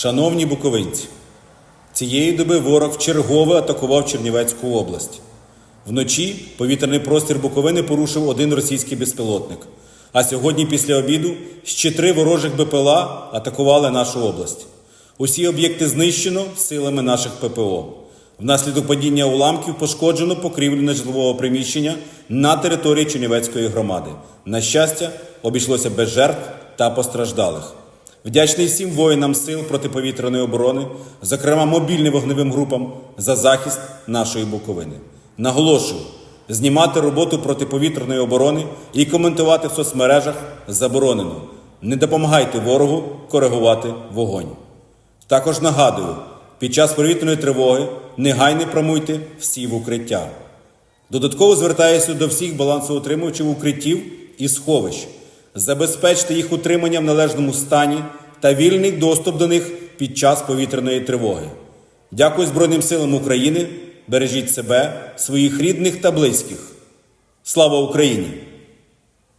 Шановні буковинці, цієї доби ворог вчергове атакував Чернівецьку область. Вночі повітряний простір Буковини порушив один російський безпілотник. А сьогодні, після обіду, ще три ворожих БПЛА атакували нашу область. Усі об'єкти знищено силами наших ППО. Внаслідок падіння уламків пошкоджено покрівлю нежитлового приміщення на території Чернівецької громади. На щастя, обійшлося без жертв та постраждалих. Вдячний всім воїнам сил протиповітряної оборони, зокрема мобільним вогневим групам, за захист нашої Буковини. Наголошую, знімати роботу протиповітряної оборони і коментувати в соцмережах заборонено. Не допомагайте ворогу коригувати вогонь. Також нагадую, під час повітряної тривоги негайно промуйте всі в укриття. Додатково звертаюся до всіх балансоутримувачів укриттів і сховищ. Забезпечте їх утримання в належному стані та вільний доступ до них під час повітряної тривоги. Дякую Збройним силам України. Бережіть себе, своїх рідних та близьких. Слава Україні!